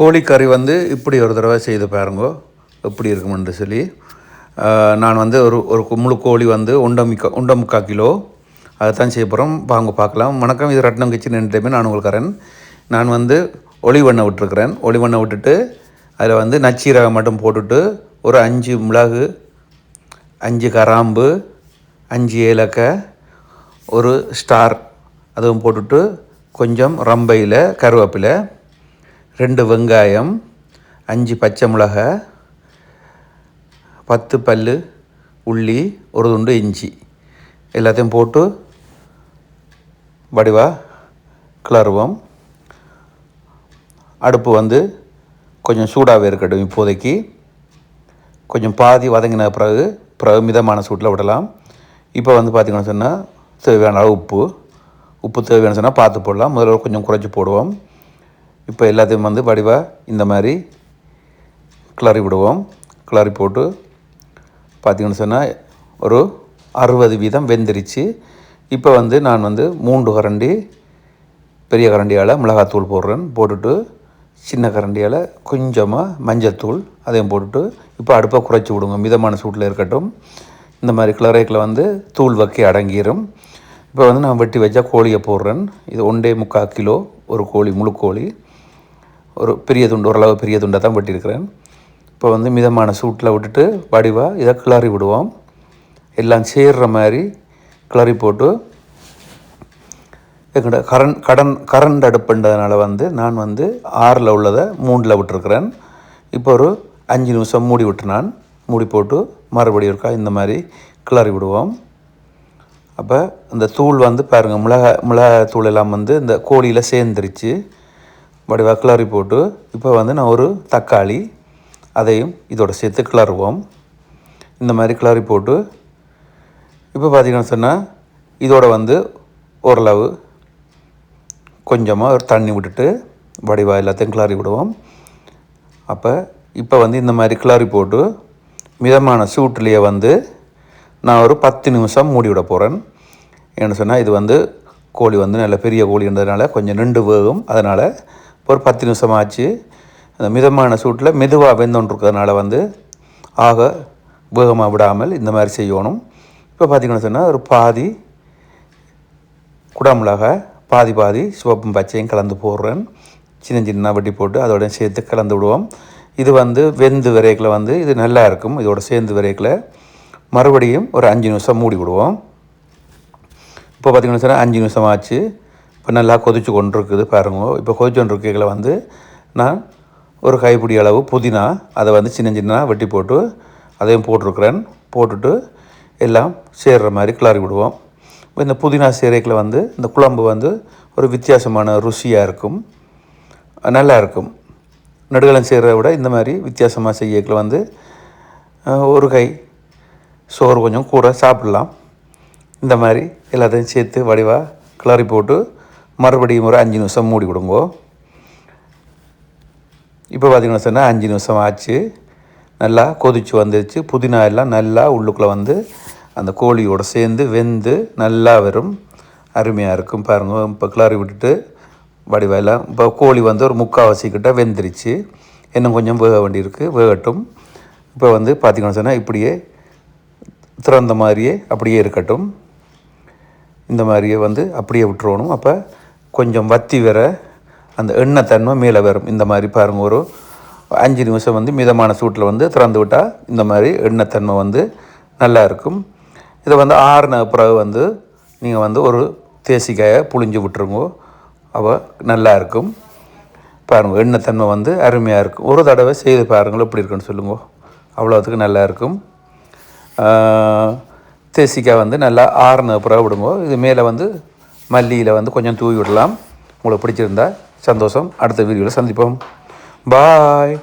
கோழிக்கறி வந்து இப்படி ஒரு தடவை செய்து பாருங்கோ எப்படி இருக்குமென்று சொல்லி. நான் வந்து ஒரு ஒரு முழு கோழி வந்து உண்டமிக்கா உண்டமுக்கா கிலோ. அதை தான் செய்ய போகிறோம் வாங்க பார்க்கலாம். வணக்கம். இது ரட்னம் கிச்சன் என்டர்டைன்மெண்ட் நான் உங்களுக்கு தரேன் நான் வந்து ஒளிவண்ணை விட்டுருக்கிறேன். ஒளிவண்ணை விட்டுட்டு அதில் வந்து நச்சீரகம் மட்டும் போட்டுட்டு ஒரு அஞ்சு மிளகு அஞ்சு கராம்பு அஞ்சு ஏலக்காய் ஒரு ஸ்டார். அதுவும் போட்டுட்டு கொஞ்சம் ரம்பையில் கருவேப்பிலை. ரெண்டு வெங்காயம் அஞ்சு பச்சை மிளகாய் பத்து பல் உள்ளி ஒரு துண்டு இஞ்சி. எல்லாத்தையும் போட்டு வடிவா கிளறுவோம். அடுப்பு வந்து கொஞ்சம் சூடாகவே இருக்கட்டும் இப்போதைக்கு. கொஞ்சம் பாதி வதங்கின பிறகு பிறகு மிதமான சூட்டில் விடலாம். இப்போ வந்து பார்த்திங்கன்னு சொன்னால் தேவையான அளவு உப்பு. உப்பு தேவையான சொன்னால் பார்த்து போடலாம். முதல்ல கொஞ்சம் குறைச்சி போடுவோம். இப்போ எல்லாத்தையும் வந்து வடிவாக இந்த மாதிரி கிளறி விடுவோம். கிளறி போட்டு பார்த்திங்கன்னு சொன்னால் ஒரு அறுபது வீதம் வெந்துருச்சு. இப்போ வந்து நான் வந்து மூன்று கரண்டி பெரிய கரண்டியால் மிளகாத்தூள் போடுறேன். போட்டுட்டு சின்ன கரண்டியால் கொஞ்சமாக மஞ்சத்தூள் அதையும் போட்டுட்டு இப்போ அடுப்பை குறைச்சி விடுங்க. மிதமான சூட்டில் இருக்கட்டும். இந்த மாதிரி கிளரேக்கில் வந்து தூள் வக்கி அடங்கிடும் இப்போ வந்து நான் வெட்டி வச்சா கோழியை போடுறேன். இது ஒன்றே முக்கால் கிலோ ஒரு கோழி முழு கோழி. ஒரு பெரிய துண்டு ஓரளவு பெரிய துண்டை தான் வெட்டியிருக்கிறேன். இப்போ வந்து மிதமான சூட்டில் விட்டுட்டு வடிவாக இதை கிளறி விடுவோம். எல்லாம் சேர்ற மாதிரி கிளறி போட்டு எங்கள்கிட்ட கரண் கடன் கரண்ட் அடுப்புன்றதுனால வந்து நான் வந்து ஆறில் உள்ளதை மூணில் விட்டுருக்குறேன். இப்போ ஒரு அஞ்சு நிமிஷம் மூடி விட்டு நான் மூடி போட்டு மறுபடியும் இருக்கா இந்த மாதிரி கிளறி விடுவோம். அப்போ இந்த தூள் வந்து பாருங்கள் மிளகா மிளகாய் தூள் எல்லாம் வந்து இந்த கோழியில் சேர்ந்துருச்சு. வடிவா கிளறி போட்டு இப்போ வந்து நான் ஒரு தக்காளி அதையும் இதோட சேர்த்து கிளறுவோம். இந்த மாதிரி கிளறி போட்டு இப்போ பார்த்தீங்கன்னு சொன்னால் இதோட வந்து ஓரளவு கொஞ்சமாக ஒரு தண்ணி விட்டுட்டு வடிவா எல்லாத்தையும் கிளறி விடுவோம். அப்போ இப்போ வந்து இந்த மாதிரி கிளறி போட்டு மிதமான சூட்டிலேயே வந்து நான் ஒரு பத்து நிமிஷம் மூடி விட போகிறேன் ஏன்னு சொன்னால் இது வந்து கோழி வந்து நல்ல பெரிய கோழின்றதுனால கொஞ்சம் நின்று வேகும். அதனால் ஒரு பத்து நிமிஷம் ஆச்சு அந்த மிதமான சூட்டில் மெதுவாக வெந்தோன்றிருக்கிறதுனால வந்து ஆக வேகமாக விடாமல் இந்த மாதிரி செய்யணும். இப்போ பார்த்தீங்கன்னு சொன்னால் ஒரு பாதி குடமிளகாய் பாதி பாதி சிவப்பும் பச்சையும் கலந்து போடுறேன். சின்ன சின்ன வெட்டி போட்டு அதோட சேர்த்து கலந்து விடுவோம். இது வந்து வெந்து விரைக்கில் வந்து இது நல்லா இருக்கும். இதோட சேர்ந்து விரைக்கில் மறுபடியும் ஒரு அஞ்சு நிமிஷம் மூடி விடுவோம். இப்போ பார்த்தீங்கன்னு சொன்னால் அஞ்சு நிமிஷம் ஆச்சு இப்போ நல்லா கொதிச்சு கொண்டிருக்குது பாருங்க. இப்போ கொதிச்சு கொண்டு இருக்கைகளை வந்து நான் ஒரு கைப்பிடி அளவு புதினா அதை வந்து சின்ன சின்ன வெட்டி போட்டு அதையும் போட்டிருக்கிறேன். போட்டுட்டு எல்லாம் சேர்கிற மாதிரி கிளறி விடுவோம். இப்போ இந்த புதினா சேரைக்கில் வந்து இந்த குழம்பு வந்து ஒரு வித்தியாசமான ருசியாக இருக்கும். நல்லா இருக்கும். நடுகலம் செய்கிறத விட இந்த மாதிரி வித்தியாசமாக செய்யக்கில் வந்து ஒரு கை சோறு கொஞ்சம் கூட சாப்பிடலாம். இந்த மாதிரி எல்லாத்தையும் சேர்த்து வடிவாக கிளறி போட்டு மறுபடியும் ஒரு அஞ்சு நிமிஷம் மூடி விடுங்கோ இப்போ பார்த்தீங்கன்னா சொன்னால் அஞ்சு நிமிஷம் ஆச்சு. நல்லா கொதிச்சு வந்துருச்சு. புதினா எல்லாம் நல்லா உள்ளுக்குள்ளே வந்து அந்த கோழியோட சேர்ந்து வெந்து நல்லா வரும். அருமையாக இருக்கும் பாருங்கள் இப்போ கிளறி விட்டுட்டு வடிவெல்லாம் இப்போ கோழி வந்து ஒரு முக்கால்வாசி கிட்ட வெந்துருச்சு. இன்னும் கொஞ்சம் வேக வேண்டியிருக்கு. வேகட்டும். இப்போ வந்து பார்த்திங்கன்னு சொன்னால் இப்படியே திறந்த மாதிரியே அப்படியே இருக்கட்டும். இந்த மாதிரியே வந்து அப்படியே விட்டுருவணும் அப்போ கொஞ்சம் வத்தி வர அந்த எண்ணெய் தன்மை மேலே வரும். இந்த மாதிரி பாருங்கள் ஒரு அஞ்சு நிமிஷம் வந்து மிதமான சூட்டில் வந்து திறந்து விட்டால் இந்த மாதிரி எண்ணெய் தன்மை வந்து நல்லா இருக்கும். இதை வந்து ஆறுன பிறகு வந்து நீங்கள் வந்து ஒரு தேசிக்காயை புழிஞ்சு விட்டுருங்க அப்போ நல்லா இருக்கும். பாருங்கள் எண்ணெய் தன்மை வந்து அருமையாக இருக்கும். ஒரு தடவை செய்து பாருங்கள் எப்படி இருக்குன்னு சொல்லுங்க அவ்வளோத்துக்கு நல்லா இருக்கும். தேசிக்காய் வந்து நல்லா ஆறுன பிறகு விடுங்க இது மேலே வந்து மல்லியில் வந்து கொஞ்சம் தூவி விடலாம். உங்களுக்கு பிடிச்சிருந்தா சந்தோஷம். அடுத்த வீடியோவில் சந்திப்போம். பாய்